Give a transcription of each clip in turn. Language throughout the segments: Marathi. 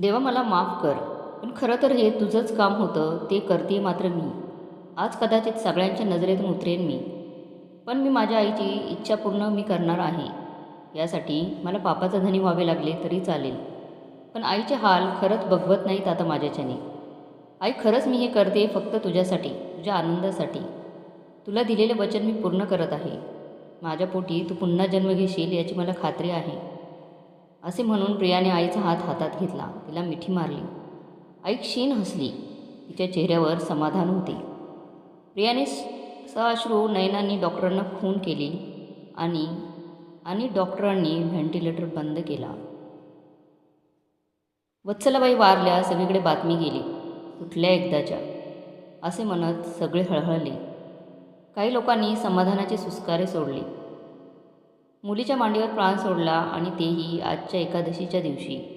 देवा मला माफ कर पण खरं तर हे तुझंच काम होतं ते करते मात्र मी. आज कदाचित सगळ्यांच्या नजरेतून उतरेन मी. पण मी माझ्या आईची इच्छा पूर्ण मी करणार आहे. यासाठी मला पापाचा धनी व्हावे लागले तरी चालेल. पण आईचे हाल खरंच बघवत नाहीत आता माझ्याच्याने. आई खरंच मी हे करते फक्त तुझ्यासाठी तुझ्या आनंदासाठी. तुला दिलेले वचन मी पूर्ण करत आहे. माझ्या पोटी तू पुन्हा जन्म घेशील याची मला खात्री आहे. असे म्हणून प्रियाने आईचा हात हातात घेतला. तिला मिठी मारली. आई क्षीण हसली. तिच्या चेहऱ्यावर समाधान होते. प्रियाने सअश्रू नयनांनी डॉक्टरांना खून केली आणि आणि डॉक्टरांनी व्हेंटिलेटर बंद केला. वत्सलाबाई वारल्या सगळीकडे बातमी गेली. कुठल्या एकदाच्या? असे म्हणत सगळे हळहळले. काही लोकांनी समाधानाचे सुस्कारे सोडले. मुलीच्या मांडीवर प्राण सोडला आणि तेही आजच्या एकादशीच्या दिवशी.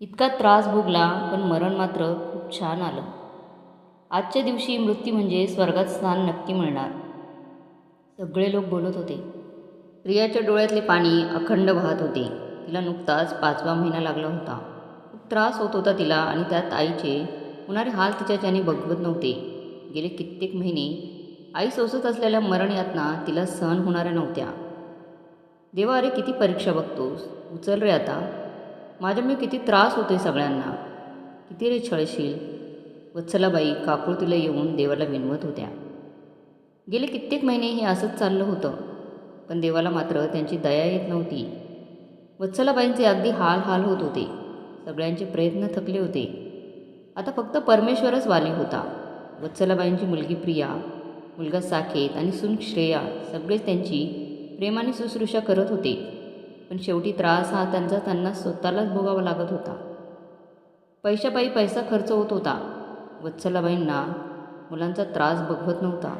इतका त्रास भोगला पण मरण मात्र खूप छान आलं. आजच्या दिवशी मृत्यू म्हणजे स्वर्गात स्थान नक्की मिळणार. सगळे लोक बोलत होते. प्रियाच्या डोळ्यातले पाणी अखंड वाहत होते. तिला नुकताच पाचवा महिना लागला होता. खूप त्रास होत होता तिला आणि त्यात आईचे होणारे हाल तिच्याच्याने बघवत नव्हते. गेले कित्येक महिने. आई सोसत असलेल्या मरण यातना तिला सहन होणाऱ्या नव्हत्या. देवा अरे किती परीक्षा बघतोस? उचल रे आता. माझ्या मी किती त्रास होतोय सगळ्यांना. किती रे छळशील? वत्सलाबाई काकुळतीला येऊन देवाला विनवत होत्या. गेले कित्येक महिने हे असंच चाललं होतं पण देवाला मात्र त्यांची दया येत नव्हती. वत्सलाबाईंचे अगदी हाल हाल होत होते. सगळ्यांचे प्रयत्न थकले होते. आता फक्त परमेश्वरच वाली होता. वत्सलाबाईंची मुलगी प्रिया मुलगा साकेत आणि सुन श्रेया सगळेच त्यांची प्रेमाने शुश्रूषा करत होते. पण शेवटी त्रास हा त्यांचा त्यांना स्वतःलाच भोगावा लागत होता. पैशापायी पैसा खर्च होत होता. वत्सलाबाईंना मुलांचा त्रास बघवत नव्हता.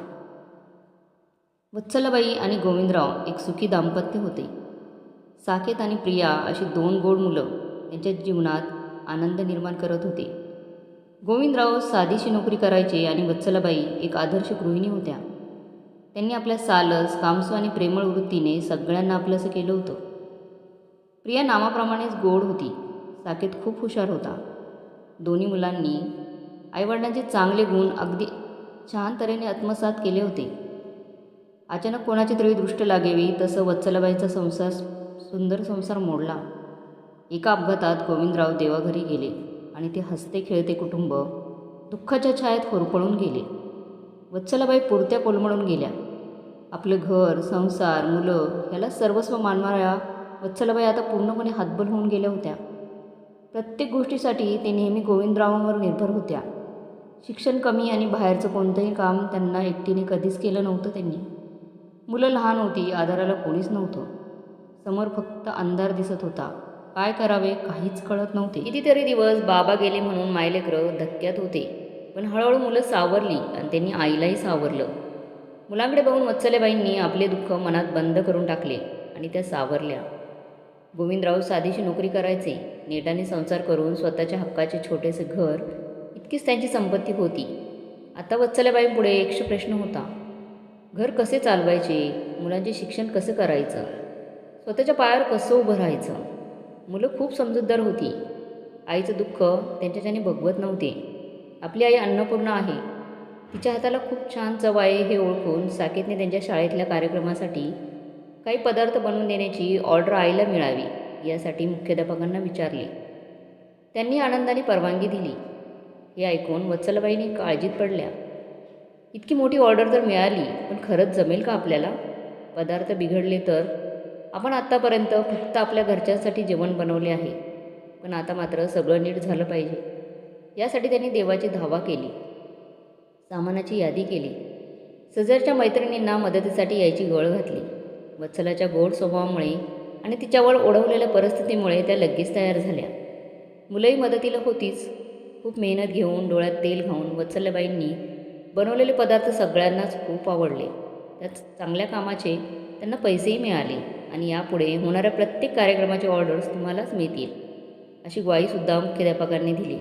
वत्सलाबाई आणि गोविंदराव एक सुखी दाम्पत्य होते. साकेत आणि प्रिया अशी दोन गोड मुलं त्यांच्या जीवनात आनंद निर्माण करत होते. गोविंदराव साधीशी नोकरी करायचे आणि वत्सलाबाई एक आदर्श गृहिणी होत्या. त्यांनी आपल्या सालस कामसू आणि प्रेमळ वृत्तीने सगळ्यांना आपलंसं केलं होतं. प्रिया नामाप्रमाणेच गोड होती. साकेत खूप हुशार होता. दोन्ही मुलांनी आईवडिलांचे चांगले गुण अगदी छान तऱ्हेने आत्मसात केले होते. अचानक कोणाची तरी दृष्ट लागेवी तसं वत्सलाबाईचा संसार सुंदर संसार मोडला. एका अपघातात गोविंदराव देवाघरी गेले आणि ते हसते खेळते कुटुंब दुःखाच्या छायेत होरपळून गेले. वत्सलाबाई पुरत्या कोलमडून गेल्या. आपलं घर संसार मुलं याला सर्वस्व मानणाऱ्या वत्सलाबाई आता पूर्णपणे हातबल होऊन गेल्या होत्या. प्रत्येक गोष्टीसाठी ते नेहमी गोविंदरावांवर निर्भर होत्या. शिक्षण कमी आणि बाहेरचं कोणतंही काम त्यांना एकटीने कधीच केलं नव्हतं त्यांनी. मुलं लहान होती आधाराला कोणीच नव्हतं. समोर फक्त अंधार दिसत होता. काय करावे काहीच कळत नव्हते. कितीतरी दिवस बाबा गेले म्हणून मायलेकरं धक्क्यात होते. पण हळूहळू मुलं सावरली आणि त्यांनी आईलाही सावरलं. मुलांकडे बघून वत्सलेबाईंनी आपले दुःख मनात बंद करून टाकले आणि त्या सावरल्या. गोविंदराव साधीशी नोकरी करायचे. नेटाने संसार करून स्वतःच्या हक्काचे छोटेसे घर इतकीच त्यांची संपत्ती होती. आता वत्सलेबाईंपुढे एकशे प्रश्न होता. घर कसे चालवायचे? मुलांचे शिक्षण कसं करायचं? स्वतःच्या पायावर कसं उभं राहायचं? मुलं खूप समजूतदार होती. आईचं दुःख त्यांच्याच्याने बघवत नव्हते. आपली आई अन्नपूर्णा आहे. तिच्या हाताला खूप छान चव आहे हे ओळखून साकेतने त्यांच्या शाळेतल्या कार्यक्रमासाठी काही पदार्थ बनवून देण्याची ऑर्डर आईला मिळावी यासाठी मुख्याध्यापकांना विचारले. त्यांनी आनंदाने परवानगी दिली. हे ऐकून वत्सलबाईने काळजीत पडल्या. इतकी मोठी ऑर्डर तर मिळाली पण खरंच जमेल का आपल्याला? पदार्थ बिघडले तर? आपण आत्तापर्यंत फक्त आपल्या घरच्यांसाठी जेवण बनवले आहे. पण आता मात्र सगळं नीट झालं पाहिजे. यासाठी त्यांनी देवाची धावा केली. सामानाची यादी केली. सजरच्या मैत्रिणींना मदतीसाठी यायची गळ घातली. वत्सलाच्या गोड स्वभावामुळे आणि तिच्यावर ओढवलेल्या परिस्थितीमुळे त्या लगेच तयार झाल्या. मुलंही मदतीला होतीच. खूप मेहनत घेऊन डोळ्यात तेल घाऊन वत्सल्यबाईंनी बनवलेले पदार्थ सगळ्यांनाच खूप आवडले. त्यात चांगल्या कामाचे त्यांना पैसेही मिळाले आणि यापुढे होणाऱ्या प्रत्येक कार्यक्रमाचे ऑर्डर्स तुम्हालाच मिळतील अशी ग्वाहीसुद्धा मुख्याध्यापकांनी दिली.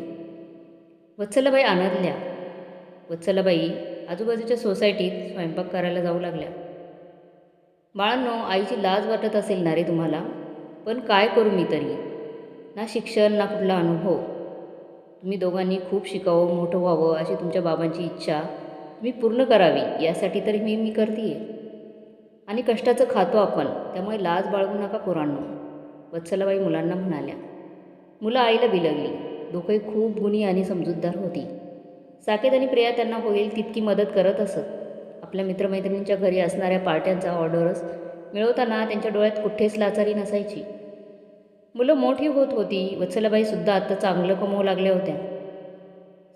वत्सलबाई आनंदल्या. वत्सलाबाई आजूबाजूच्या सोसायटीत स्वयंपाक करायला जाऊ लागल्या. बाळांनो आईची लाज वाटत असेल ना रे तुम्हाला? पण काय करू मी तरी? ना शिक्षण ना कुठला अनुभव. तुम्ही दोघांनी खूप शिकावं मोठं व्हावं अशी तुमच्या बाबांची इच्छा तुम्ही पूर्ण करावी यासाठी तरी मी मी करते आणि कष्टाचं खातो आपण त्यामुळे लाज बाळगू नका पोरांनो. वत्सलाबाई मुलांना म्हणाल्या. मुलं आईला बिलगली. दोघंही खूप गुणी आणि समजूतदार होती. साकेत आणि प्रिया त्यांना होईल तितकी मदत करत असत. आपल्या मित्रमैत्रिणींच्या घरी असणाऱ्या पार्ट्यांचा ऑर्डर्स मिळवताना त्यांच्या डोळ्यात कुठेच लाचारी नसायची. मुलं मोठी होत होती वत्सलाबाईसुद्धा आत्ता चांगलं कमवू लागल्या होत्या.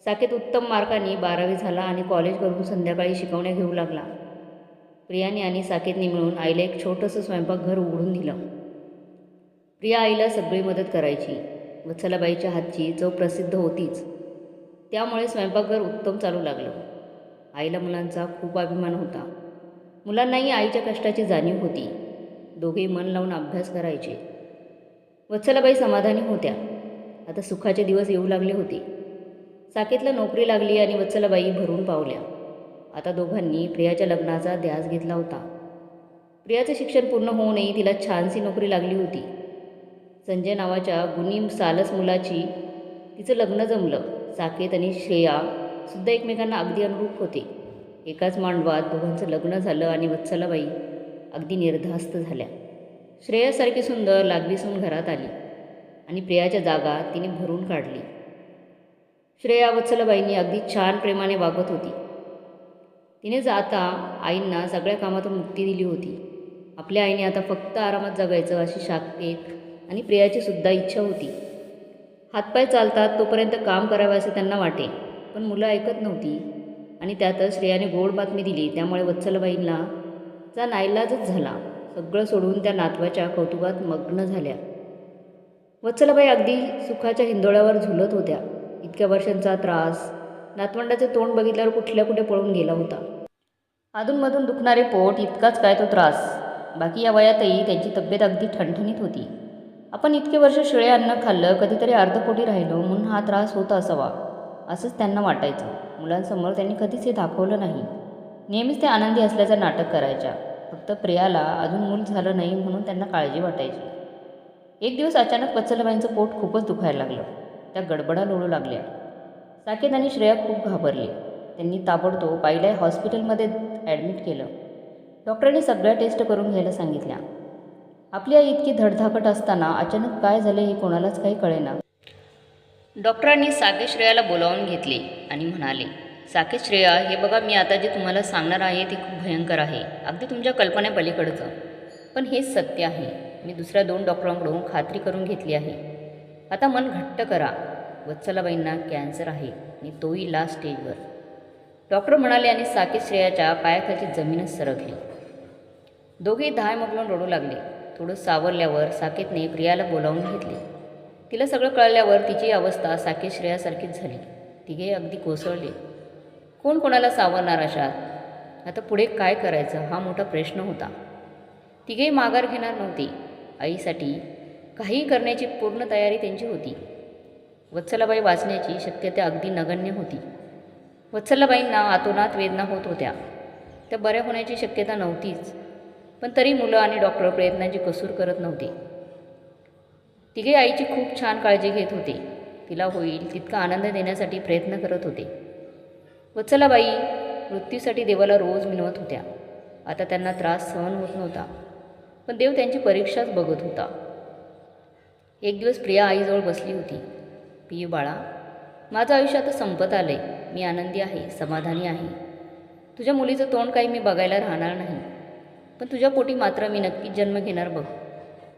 साकेत उत्तम मार्कांनी बारावी झाला आणि कॉलेज करून संध्याकाळी शिकवण्या घेऊ लागला. प्रियाने आणि साकेतने मिळून आईला एक छोटंसं स्वयंपाकघर उघडून दिलं. प्रिया आईला सगळी मदत करायची. वत्सलाबाईच्या हातची चव प्रसिद्ध होतीच. त्यामुळे स्वयंपाकघर उत्तम चालू लागलं. आईला मुलांचा खूप अभिमान होता. मुलांनाही आईच्या कष्टाची जाणीव होती. दोघेही मन लावून अभ्यास करायचे. वत्सलाबाई समाधानी होत्या. आता सुखाचे दिवस येऊ लागले होते. साकेतला नोकरी लागली आणि वत्सलाबाई भरून पावल्या. आता दोघांनी प्रियाच्या लग्नाचा ध्यास घेतला होता. प्रियाचं शिक्षण पूर्ण होऊनही तिला छानशी नोकरी लागली होती. संजय नावाच्या गुणी सालस मुलाची तिचं लग्न जमलं. साकेत आणि श्रेया सुद्धा एकमेकांना अगदी अनुरूप होते. एकाच मांडवात दोघांचं लग्न झालं आणि वत्सलाबाई अगदी निर्धास्त झाल्या. श्रेयासारखी सुंदर लागवीसून घरात आली आणि प्रियाच्या जागा तिने भरून काढली. श्रेया वत्सलाबाईंनी अगदी छान प्रेमाने वागत होती. तिने जाता आईंना सगळ्या कामातून मुक्ती दिली होती. आपल्या आईने आता फक्त आरामात जगायचं अशी शाकेत आणि प्रियाची सुद्धा इच्छा होती. हातपाय चालतात तोपर्यंत काम करावे असे त्यांना वाटे. पण मुलं ऐकत नव्हती. आणि त्यातच श्रेयाने गोड बातमी दिली. त्यामुळे वत्सलबाईंना चा नाईलाजच झाला. सगळं सोडून त्या नातवाच्या कौतुकात मग्न झाल्या. वत्सलाबाई अगदी सुखाच्या हिंदोळ्यावर झुलत होत्या. इतक्या वर्षांचा त्रास नातवंडाचे तोंड बघितल्यावर कुठल्या कुठे पळून गेला होता. अधूनमधून दुखणारे पोट इतकाच काय तो त्रास. बाकी या वयातही त्यांची तब्येत अगदी ठणठणीत होती. आपण इतके वर्ष शिळे अन्न खाल्लं कधीतरी अर्धपोटी राहिलो म्हणून हा त्रास होत असावा असंच त्यांना वाटायचं. मुलांसमोर त्यांनी कधीच हे दाखवलं नाही. नेहमीच ते आनंदी असल्याचं नाटक करायच्या. फक्त प्रियाला अजून मूल झालं नाही म्हणून त्यांना काळजी वाटायची. एक दिवस अचानक वत्सलबाईंचं पोट खूपच दुखायला लागलं. त्या गडबडा लोळू लागल्या. साकेत आणि श्रेया खूप घाबरली. त्यांनी ताबडतोब बाईला हॉस्पिटलमध्ये ॲडमिट केलं. डॉक्टरांनी सगळ्या टेस्ट करून घ्यायला सांगितल्या. आपल्या इतकी धडधाकट असताना अचानक काय झाले हे कोणालाच काही कळेना. डॉक्टरांनी साकेत श्रेयाला बोलावून घेतले आणि म्हणाले साकेत श्रेया हे बघा मी आता जे तुम्हाला सांगणार आहे ते खूप भयंकर आहे. अगदी तुमच्या कल्पनेपलीकडचं. पण हेच सत्य आहे. मी दुसऱ्या दोन डॉक्टरांकडून खात्री करून घेतली आहे. आता मन घट्ट करा. वत्सलाबाईंना कॅन्सर आहे. आणि तोही लास्ट स्टेजवर. डॉक्टर म्हणाले आणि साकेत श्रेयाच्या पायाखालची जमीनच सरकली. दोघे धाय मगलून रडू लागले. थोडं सावरल्यावर साकेतने प्रियाला बोलावून घेतले. तिला सगळं कळल्यावर तिची अवस्था साकेत श्रेयासारखीच झाली. तिघे अगदी कोसळले. कोण कोणाला सावरणार अशात आता पुढे काय करायचं हा मोठा प्रश्न होता. तिघेही माघार घेणार नव्हती. आईसाठी काहीही करण्याची पूर्ण तयारी त्यांची होती. वत्सलाबाई वाचण्याची शक्यता अगदी नगण्य होती. वत्सलाबाईंना आतोनात वेदना होत होत्या. त्या बऱ्या होण्याची शक्यता नव्हतीच. पण तरी मुलं आणि डॉक्टर प्रयत्नांची कसूर करत नव्हते. तिघे आईची खूप छान काळजी घेत होते. तिला होईल तितका आनंद देण्यासाठी प्रयत्न करत होते. वत्सलाबाई मृत्यूसाठी देवाला रोज मिनवत होत्या. आता त्यांना त्रास सहन होत नव्हता. पण देव त्यांची परीक्षाच बघत होता. एक दिवस प्रिया आईजवळ बसली होती. पियू बाळा माझं आयुष्य आता संपत आलं आहे मी आनंदी आहे समाधानी आहे. तुझ्या मुलीचं तोंड काही मी बघायला राहणार नाही. पण तुझ्या पोटी मात्र मी नक्कीच जन्म घेणार बघ.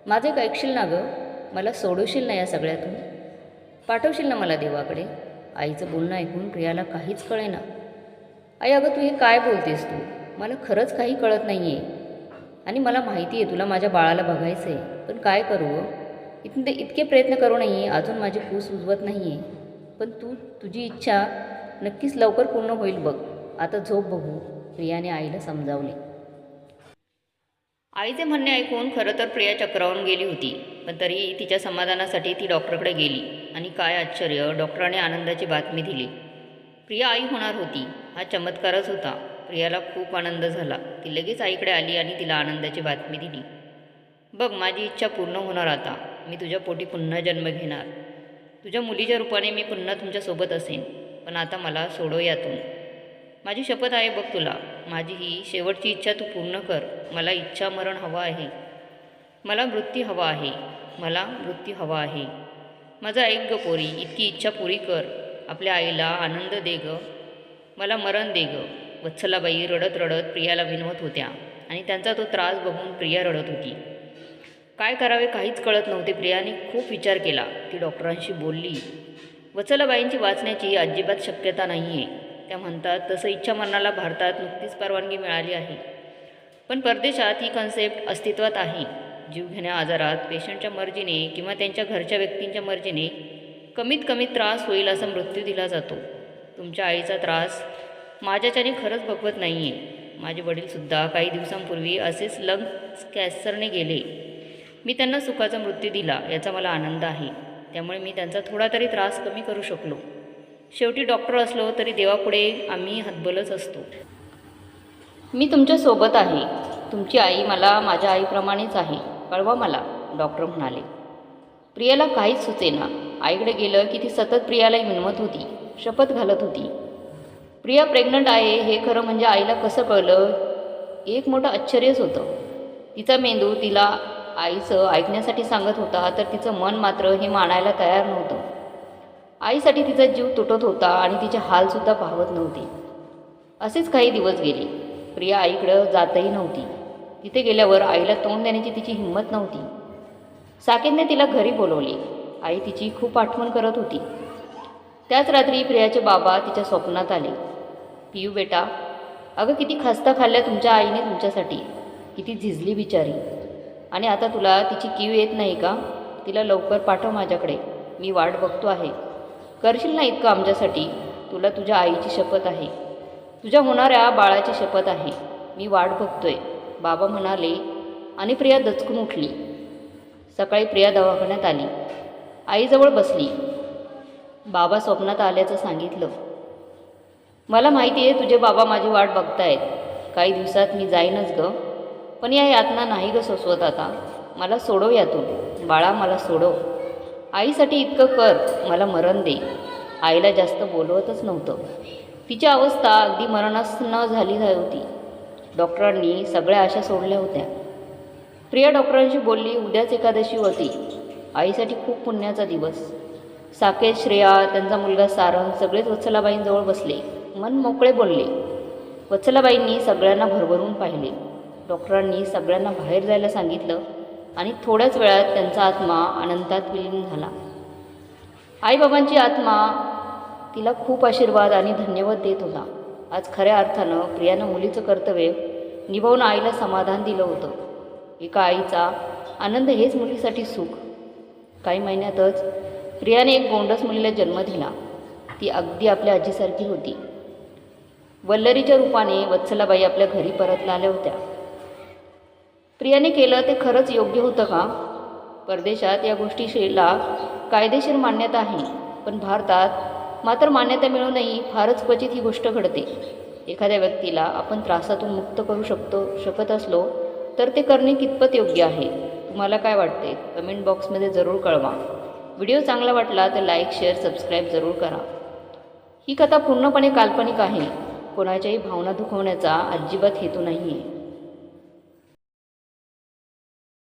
माझं एक ऐकशील ना गं? मला सोडवशील ना या सगळ्यातून? पाठवशील ना मला देवाकडे? आईचं बोलणं ऐकून प्रियाला काहीच कळेना. आई अगं तू हे काय बोलतेस तू? मला खरंच काही कळत नाही आहे आणि मला माहिती आहे तुला माझ्या बाळाला बघायचं आहे पण काय करू इथून ते इतके प्रयत्न करूनही अजून माझी पूस उजवत नाही आहे पण तू तुझी इच्छा नक्कीच लवकर पूर्ण होईल बघ. आता झोप बघू. प्रियाने आईला समजावले. आईचे म्हणणे ऐकून खरं तर प्रिया चक्रावून गेली होती पण तरी तिच्या समाधानासाठी ती डॉक्टरकडे गेली आणि काय आश्चर्य डॉक्टराने आनंदाची बातमी दिली. प्रिया आई होणार होती हा चमत्कारच होता. प्रियाला खूप आनंद झाला. ती लगेच आईकडे आली आणि तिला आनंदाची बातमी दिली. बघ माझी इच्छा पूर्ण होणार आता. मी तुझ्या पोटी पुन्हा जन्म घेणार. तुझ्या मुलीच्या रूपाने मी पुन्हा तुमच्यासोबत असेन. पण आता मला सोडो यातून. माझी शपथ आहे बघ तुला. माझी ही शेवटची इच्छा तू पूर्ण कर. मला इच्छा मरण हवं आहे. मला मृत्यू हवा आहे. मला मृत्यू हवा आहे. माझं ऐक ग पोरी इतकी इच्छा पुरी कर. आपल्या आईला आनंद दे ग. मला मरण दे ग. वत्सलाबाई रडत रडत प्रियाला विनवत होत्या आणि त्यांचा तो त्रास बघून प्रिया रडत होती. काय करावे काहीच कळत नव्हते प्रियाने. खूप विचार केला. ती डॉक्टरांशी बोलली. वत्सलाबाईंची वाचण्याची अजिबात शक्यता नाही आहे त्या म्हणतात तसं इच्छा मरणाला भारतात नुकतीच परवानगी मिळाली आहे. पण परदेशात ही कन्सेप्ट अस्तित्वात आहे. जीवघेण्या आजारात पेशंटच्या मर्जीने किंवा त्यांच्या घरच्या व्यक्तींच्या मर्जीने कमीत कमी त्रास होईल असा मृत्यू दिला जातो. तुमच्या आईचा त्रास माझ्याच्याने खरंच भगवत नाही आहे माझे वडीलसुद्धा काही दिवसांपूर्वी असेच लंग्स कॅन्सरने गेले. मी त्यांना सुखाचा मृत्यू दिला याचा मला आनंद आहे. त्यामुळे मी त्यांचा थोडा तरी त्रास कमी करू शकलो. शेवटी डॉक्टर असलो तरी देवापुढे आम्ही हतबलच असतो. मी तुमच्यासोबत आहे. तुमची आई मला माझ्या आईप्रमाणेच आहे. कळवा मला डॉक्टर म्हणाले. प्रियाला काहीच सुचेना आईकडे गेलं की ती सतत प्रियाला विनवत होती. शपथ घालत होती. प्रिया प्रेग्नंट आहे हे खरं म्हणजे आईला कसं कळलं? एक मोठं आश्चर्यच होतं. तिचा मेंदू तिला आईचं ऐकण्यासाठी सांगत होता तर तिचं मन मात्र हे मानायला तयार नव्हतं. आईसाठी तिचा जीव तुटत होता आणि तिचे हालसुद्धा पाहत नव्हते. असेच काही दिवस गेले. प्रिया आईकडं जातही नव्हती. तिथे गेल्यावर आईला तोंड देण्याची तिची हिंमत नव्हती. साकेतने तिला घरी बोलवले. आई तिची खूप आठवण करत होती. त्याच रात्री प्रियाचे बाबा तिच्या स्वप्नात आले. पियू बेटा अगं किती खस्ता खाल्ल्या तुमच्या आईने तुमच्यासाठी. किती झिजली बिचारी. आणि आता तुला तिची कीव येत नाही का? तिला लवकर पाठव माझ्याकडे. मी वाट बघतो आहे. करशील ना इतकं आमच्यासाठी? तुला तुझ्या आईची शपथ आहे. तुझ्या होणाऱ्या बाळाची शपथ आहे. मी वाट बघतोय. बाबा म्हणाले आणि प्रिया दचकून उठली. सकाळी प्रिया दवाखान्यात आली. आईजवळ बसली. बाबा स्वप्नात आल्याचं सांगितलं. मला माहिती आहे तुझे बाबा माझी वाट बघतायत. काही दिवसात मी जाईनच ग. पण या यातना नाही ग सोसवत आता. मला सोडव यातून. बाळा मला सोडव. आईसाठी इतकं कर मला मरण दे. आईला जास्त बोलवतच नव्हतं. तिची अवस्था अगदी मरणासन्न झाली होती. डॉक्टरांनी सगळ्या आशा सोडल्या होत्या. प्रिया डॉक्टरांशी बोलली उद्याच एकादशी होती. आईसाठी खूप पुण्याचा दिवस. साकेत श्रेया त्यांचा मुलगा सारंग सगळेच वत्सलाबाईंजवळ बसले. मन मोकळे बोलले. वत्सलाबाईंनी सगळ्यांना भरभरून पाहिले. डॉक्टरांनी सगळ्यांना बाहेर जायला सांगितलं. आणि थोड्याच वेळात त्यांचा आत्मा अनंतात विलीन झाला. आईबाबांची आत्मा तिला खूप आशीर्वाद आणि धन्यवाद देत होता. आज खऱ्या अर्थानं प्रियानं मुलीचं कर्तव्य निभावून आईला समाधान दिलं होतं. एका आईचा आनंद हेच मुलीसाठी सुख. काही महिन्यातच प्रियाने एक गोंडस मुलीला जन्म दिला. ती अगदी आपल्या आजीसारखी होती. वल्लरीच्या रूपाने वत्सलाबाई आपल्या घरी परतल्या आल्या होत्या. प्रियाने केलं ते खरंच योग्य होतं का? परदेशात या गोष्टीला कायदेशीर मान्यता आहे पण भारतात मात्र मान्यता मिळूनही फारच क्वचित ही गोष्ट घडते. एखाद्या व्यक्तीला आपण त्रासातून मुक्त करू शकतो शकत असलो तर ते करणे कितपत योग्य आहे? तुम्हाला काय वाटते? कमेंट बॉक्समध्ये जरूर कळवा. व्हिडिओ चांगला वाटला तर लाईक शेअर सबस्क्राईब जरूर करा. ही कथा पूर्णपणे काल्पनिक आहे. कोणाच्याही भावना दुखवण्याचा अजिबात हेतू नाही आहे